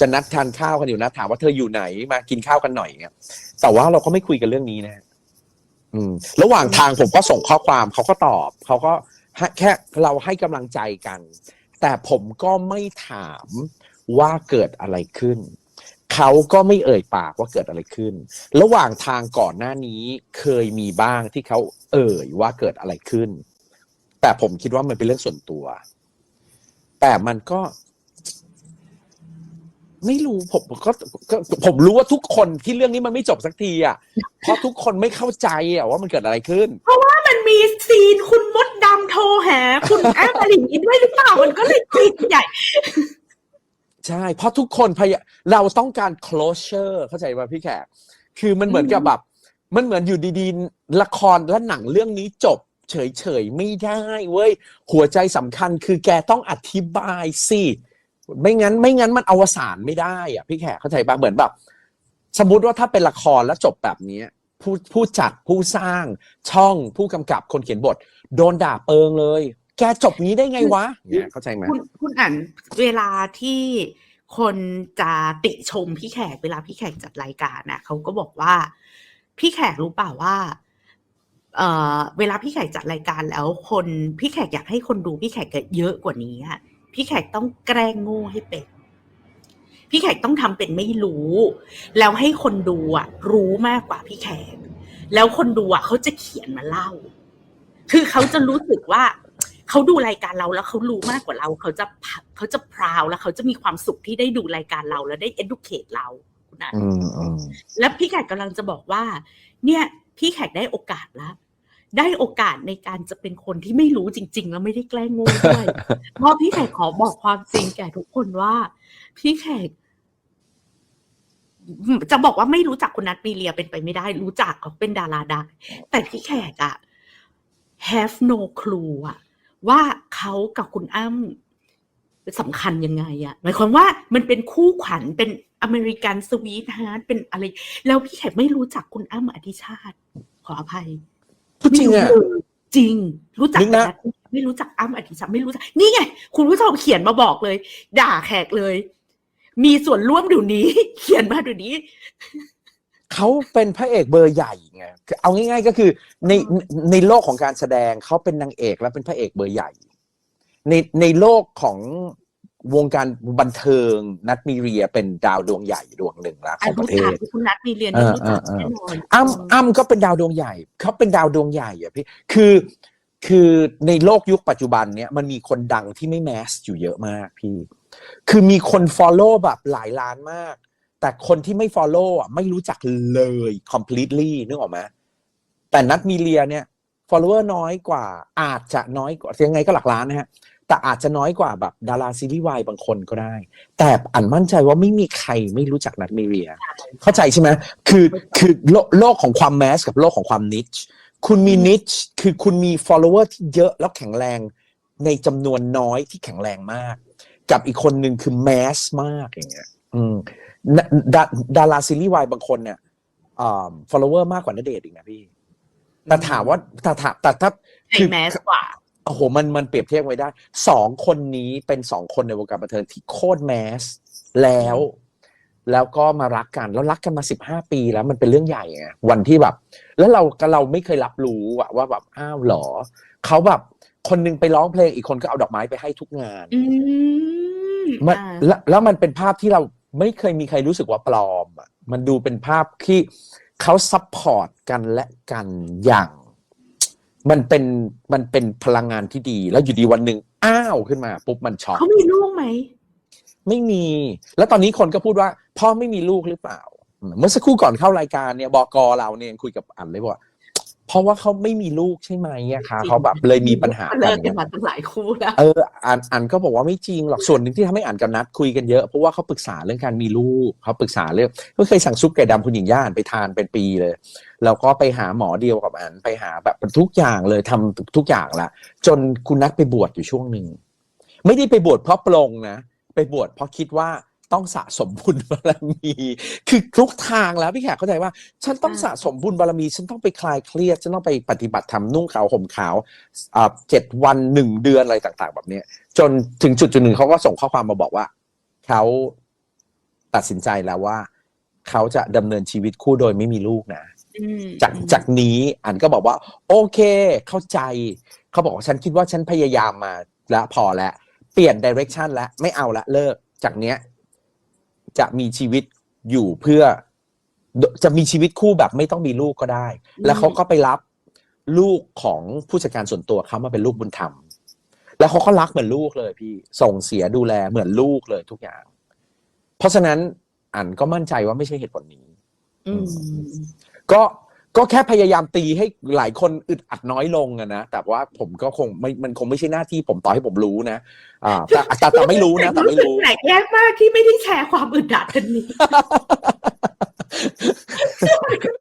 จะนัดทานข้าวกันอยู่นะ ถามว่าเธออยู่ไหนมากินข้าวกันหน่อยเนี่ยแต่ว่าเราก็ไม่คุยกันเรื่องนี้นะ อืม ระหว่างทางผมก็ส่งข้อความเขาก็ตอบ เขาก็แค่เราให้กำลังใจกัน แต่ผมก็ไม่ถามว่าเกิดอะไรขึ้น เขาก็ไม่เอ่ยปากว่าเกิดอะไรขึ้น ระหว่างทางก่อนหน้านี้เคยมีบ้างที่เขาเอ่ยว่าเกิดอะไรขึ้น แต่ผมคิดว่ามันเป็นเรื่องส่วนตัว แต่มันก็ ไม่รู้ผมก็ก็ผมรู้ว่าทุกคนที่เรื่องนี้มันไม่จบสักทีอะ เพราะทุกคนไม่เข้าใจอะว่ามันเกิดอะไรขึ้นมันมีซีนคุณมดดำโทรหาคุณแอมอลิงอินด้วยหรือเปล่ามันก็เลยติดใหญ่ ใช่ เพราะทุกคนพยาเราต้องการ closure เข้าใจป่ะพี่แขก คือมันเหมือนกับแบบ มันเหมือนอยู่ดีๆ ละครและหนังเรื่องนี้จบเฉยๆ ไม่ได้เว้ย หัวใจสำคัญคือแกต้องอธิบายสิ ไม่งั้นไม่งั้นมันอวสานไม่ได้อะพี่แขกเข้าใจป่ะเหมือนแบบ สมมติว่าถ้าเป็นละครแล้วจบแบบนี้ผู้ผู้จัดผู้สร้างช่องผู้กำกับคนเขียนบท โดนด่าเปิงเลย แกจบนี้ได้ไงวะเนี่ยเข้าใจไหมคุณคุณอ่านเวลาที่คนจะติชมพี่แขกเวลาพี่แขกจัดรายการน่ะเขาก็บอกว่า พี่แขกรู้เปล่าว่า เอ่อเวลาพี่แขกจัดรายการแล้ว คนพี่แขกอยากให้คนดูพี่แขกเยอะกว่านี้อะ พี่แขกต้องแกล้งโง่ให้เป็น พี่แขกต้องทำเป็นไม่รู้ แล้วให้คนดูอะรู้มากกว่าพี่แขก แล้วคนดูอะเขาจะเขียนมาเล่า คือเขาจะรู้สึกว่าเขาดูรายการเราแล้วเขารู้มากกว่าเรา เขาจะเขาจะพราวแล้วเขาจะมีความสุขที่ได้ดูรายการเราแล้วได้ educate เราคุณอะอืมอืมแล้วพี่แขกกำลังจะบอกว่า เนี่ย พี่แขกได้โอกาสแล้ว ได้โอกาสในการจะเป็นคนที่ไม่รู้จริง ๆ แล้วไม่ได้แกล้งโง่ด้วยเพราะพี่แขกขอบอกความจริงแก่ทุกคนว่า พี่แขกจะบอกว่าไม่รู้จักคุณนัทมีเลียเป็นไปไม่ได้ รู้จักเขาเป็นดาราดังแต่พี่แขกอะ have no clue อะว่าเขากับคุณอ้ำสำคัญยังไงอะหมายความว่ามันเป็นคู่ขวัญเป็นอเมริกันสวีทฮาร์ดเป็นอะไร แล้วพี่แขกไม่รู้จักคุณอ้ำอธิชาติ ขออภัย พูดจริงอะไม่เลยจริง รู้จักนึกนะ แต่ไม่รู้จักอ้ำอธิชาติไม่รู้จัก นี่ไง คุณผู้ชมเขียนมาบอกเลย ด่าแขกเลย มีส่วนร่วมเดี๋ยวนี้ เขียนมาเดี๋ยวนี้ เขาเป็นพระเอกเบอร์ใหญ่ไงคือเอาง่ายๆก็คือในในโลกของการแสดงเขาเป็นนางเอกและเป็นพระเอกเบอร์ใหญ่ ในในโลกของ วงการบันเทิงนัทมีเรียเป็นดาวดวงใหญ่ดวงหนึ่งละของประเทรู้จัศกคุณนัทมีเรียนเออรู้จักเออเออ แน่นอนอ้ำอ้ำก็เป็นดาวดวงใหญ่เขาเป็นดาวดวงใหญ่อะพี่คือคือในโลกยุคปัจจุบันเนี้ยมันมีคนดังที่ไม่แมสอยู่เยอะมากพี่ คือมีคน follow แบบหลายล้านมาก แต่คนที่ไม่ follow อะไม่รู้จักเลย completely นึกออกไหมแต่นัดมีเลียเนี่ย follower น้อยกว่าอาจจะน้อยกว่ายังไงก็หลักล้านนะฮะ แต่อาจจะน้อยกว่าแบบดาราซีรีส์วายบางคนก็ได้ แต่อันมั่นใจว่าไม่มีใครไม่รู้จักนัดมีเรีย เข้าใจใช่ไหมคือคือโลกโลกของความแมสกับโลกของความนิชคุณมีนิชคือคุณมี follower ที่เยอะแล้วแข็งแรงในจำนวนน้อยที่แข็งแรงมาก กับอีกคนหนึ่งคือแมสมากอย่างเงี้ยอืมดาดาดาราซีรีส์วายบางคนเนี่ยอ่า follower มากกว่าณเดชน์อีกนะพี่แต่ถามว่าแต่ถามแต่ถ้าใส่แมสกว่า โอ้โหมันมันเปรียบเทียบไว้ได้สองคนนี้เป็นสองคนในวงการบันเทิงที่โคตรแมสแล้ว แล้วก็มารักกันแล้วรักกันมาสิบห้าปีแล้วมันเป็นเรื่องใหญ่ไงวันที่แบบ แล้วเราก็เราไม่เคยรับรู้อะว่าแบบอ้าวเหรอเขาแบบคนหนึงไปร้องเพลงอีกคนก็เอาดอกไม้ไปให้ทุกงานอืมมันอ่าแล้วแล้วมันเป็นภาพที่เราไม่เคยมีใครรู้สึกว่าปลอมอะมันดูเป็นภาพที่เขาซัพพอร์ตกันและกันอย่าง มันเป็นมันเป็นพลังงานที่ดี แล้วอยู่ดีวันหนึ่งอ้าวขึ้นมาปุ๊บมันช็อกเขามีลูกไหมไม่มี แล้วตอนนี้คนก็พูดว่า พ่อไม่มีลูกหรือเปล่า เมื่อสักครู่ก่อนเข้ารายการเนี่ยบอกอเราเนี่ยยังคุยกับอันเลยว่า เพราะว่าเขาไม่มีลูกใช่ไหมอะคะเขาแบบเลยมีปัญหาเลิกันกกันมาตั้งหลายคู่แล้วเอออันอันก็บอกว่าไม่จริงหรอกส่วนหนึ่งที่ทำให้อ่านกับนัดคุยกันเยอะเพราะว่าเขาปรึกษาเรื่องการมีลูกเขาปรึกษาเรื่องก็เคยสั่งซุปไก่ดำคุณหญิงย่าอ่านไปทานเป็นปีเลยแล้วก็ไปหาหมอเดียวกับอันไปหาแบบทุกอย่างเลยทำทุกอย่างละจนคุณนัดไปบวชอยู่ช่วงหนึ่งไม่ได้ไปบวชเพราะปลงนะไปบวชเพราะคิดว่า ต้องสะสมบุญบารมี คือทุกทางแล้วพี่แขกเข้าใจว่า ฉันต้องอ่าสะสมบุญบารมี ฉันต้องไปคลายเครียด ฉันต้องไปปฏิบัติธรรมนุ่งขาวห่มขาวอ่าเจ็ดวันหนึ่งเดือนอะไรต่างๆ แบบเนี้ยจนถึงจุดจุดหนึ่งเขาก็ส่งข้อความมาบอกว่า เขาตัดสินใจแล้วว่า เขาจะดำเนินชีวิตคู่โดยไม่มีลูกนะอืมจากจากนี้อันก็บอกว่า โอเค เข้าใจ เขาบอกว่าฉันคิดว่าฉันพยายามมาแล้วพอแล้วเปลี่ยนดิเรกชันแล้วไม่เอาละเลิกจากเนี้ย จะมีชีวิตอยู่เพื่อ จะมีชีวิตคู่แบบไม่ต้องมีลูกก็ได้ แล้วเขาก็ไปรับลูกของผู้จัดการส่วนตัวเขามาเป็นลูกบุญธรรม แล้วเขาก็รักเหมือนลูกเลยพี่ส่งเสียดูแลเหมือนลูกเลยทุกอย่าง เพราะฉะนั้นอันก็มั่นใจว่าไม่ใช่เหตุผลนี้อืมก็ ก็แค่พยายามตีให้หลายคนอึดอัดน้อยลงอะนะแต่ว่าผมก็คงไม่มันคงไม่ใช่หน้าที่ผมต่อให้ผมรู้นะอ่าแต่แต่แต่ไม่รู้นะแต่ไม่รู้แปลกแยกมากที่ไม่ได้แชร์ความอึดอัดอันนี้